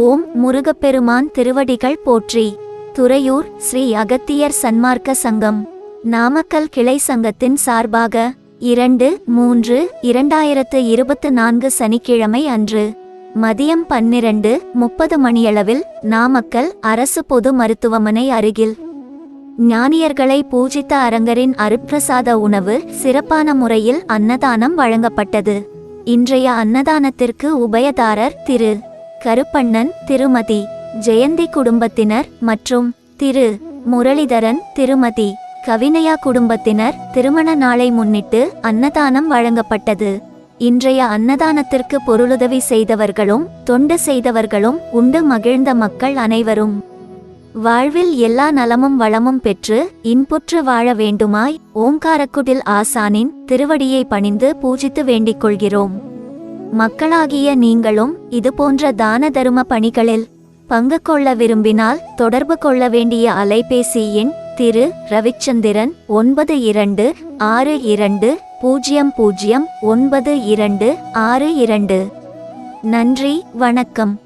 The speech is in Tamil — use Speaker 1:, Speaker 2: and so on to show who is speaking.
Speaker 1: ஓம் முருகப்பெருமான் திருவடிகள் போற்றி. துறையூர் ஸ்ரீ அகத்தியர் சன்மார்க்க சங்கம். நாமக்கல் கிளை சங்கத்தின் சார்பாக இரண்டு மூன்று இரண்டாயிரத்து இருபத்து நான்கு சனிக்கிழமை அன்று மதியம் பன்னிரண்டு முப்பது மணியளவில் நாமக்கல் அரசு பொது மருத்துவமனை அருகில். ஞானியர்களை பூஜித்த அரங்கரின் அருப்பிரசாத உணவு சிறப்பான முறையில் அன்னதானம் வழங்கப்பட்டது. இன்றைய அன்னதானத்திற்கு உபயதாரர் திரு. கருப்பண்ணன் திருமதி. ஜெயந்தி குடும்பத்தினர் மற்றும் திரு. முரளிதரன் திருமதி. கவினயா குடும்பத்தினர் திருமண நாளை முன்னிட்டு அன்னதானம் வழங்கப்பட்டது. இன்றைய அன்னதானத்திற்கு பொருளுதவி செய்தவர்களும் தொண்டு செய்தவர்களும் உண்டு மகிழ்ந்த மக்கள் அனைவரும். வாழ்வில் எல்லா நலமும் வளமும் பெற்று இன்புற்று வாழ வேண்டுமாய் ஓங்காரக்குடில் ஆசானின் திருவடியை பணிந்து பூஜித்து வேண்டிக் கொள்கிறோம். மக்களாகிய நீங்களும் இதுபோன்ற தான தரும பணிகளில் பங்கு கொள்ள விரும்பினால் தொடர்பு கொள்ள வேண்டிய அலைபேசி எண் திரு ரவிச்சந்திரன் ஒன்பது இரண்டு ஆறு இரண்டு பூஜ்ஜியம் பூஜ்ஜியம் ஒன்பது இரண்டு ஆறு இரண்டு. நன்றி வணக்கம்.